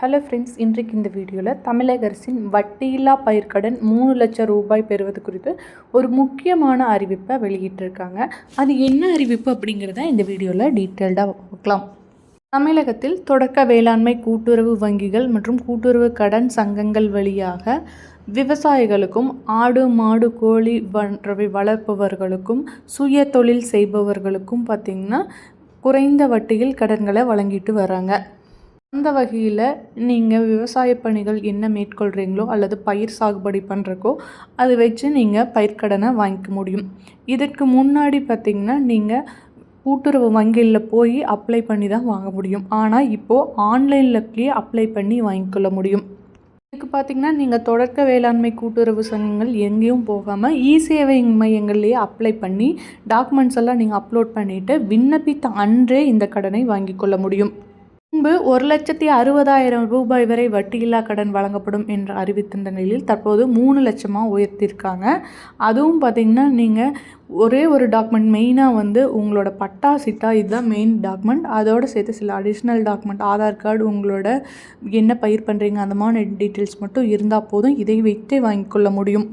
Hello friends இன்றைக்கு இந்த வீடியோவில் தமிழக அரசின் வட்டியில்லா பயிர்க்கடன் மூணு லட்சம் ரூபாய் பெறுவது குறித்து ஒரு முக்கியமான அறிவிப்பை வெளியிட்டிருக்காங்க. அது என்ன அறிவிப்பு அப்படிங்கிறத இந்த வீடியோவில் டீட்டெயில்டாக பார்க்கலாம். தமிழகத்தில் தொடக்க வேளாண்மை கூட்டுறவு வங்கிகள் மற்றும் கூட்டுறவு கடன் சங்கங்கள் வழியாக விவசாயிகளுக்கும் ஆடு மாடு கோழி போன்றவை வளர்ப்பவர்களுக்கும் சுய தொழில் செய்பவர்களுக்கும் பார்த்திங்கன்னா குறைந்த வட்டியில் கடன்களை வழங்கிட்டு வராங்க. அந்த வகையில் நீங்கள் விவசாய பணிகள் என்ன மேற்கொள்கிறீங்களோ அல்லது பயிர் சாகுபடி பண்ணுறக்கோ அதை வச்சு நீங்கள் பயிர்க்கடனை வாங்கிக்க முடியும். இதற்கு முன்னாடி பார்த்திங்கன்னா நீங்கள் கூட்டுறவு வங்கியில் போய் அப்ளை பண்ணி தான் வாங்க முடியும். ஆனால் இப்போது ஆன்லைன்லயே அப்ளை பண்ணி வாங்கிக்கொள்ள முடியும். இதுக்கு பார்த்திங்கன்னா நீங்கள் தொடக்க வேளாண்மை கூட்டுறவு சங்கங்கள் எங்கேயும் போகாமல் இ சேவை மையங்கள்லேயே அப்ளை பண்ணி டாக்குமெண்ட்ஸ் எல்லாம் நீங்கள் அப்லோட் பண்ணிவிட்டு விண்ணப்பித்த அன்றே இந்த கடனை வாங்கிக்கொள்ள முடியும். முன்பு ஒரு லட்சத்தி அறுபதாயிரம் ரூபாய் வரை வட்டியில்லா கடன் வழங்கப்படும் என்று அறிவித்திருந்த நிலையில் தற்போது மூணு லட்சமாக உயர்த்தியிருக்காங்க அதுவும் பார்த்திங்கன்னா நீங்கள் ஒரே ஒரு டாக்குமெண்ட் மெயினாக வந்து உங்களோட பட்டா சிட்டா இதுதான் மெயின் டாக்குமெண்ட் அதோடு சேர்த்து சில அடிஷ்னல் டாக்குமெண்ட் ஆதார் கார்டு உங்களோட என்ன பயிர் பண்ணுறீங்க அந்த மாதிரி டீட்டெயில்ஸ் மட்டும் இருந்தால் போதும். இதை வைத்தே வாங்கிக்கொள்ள முடியும்.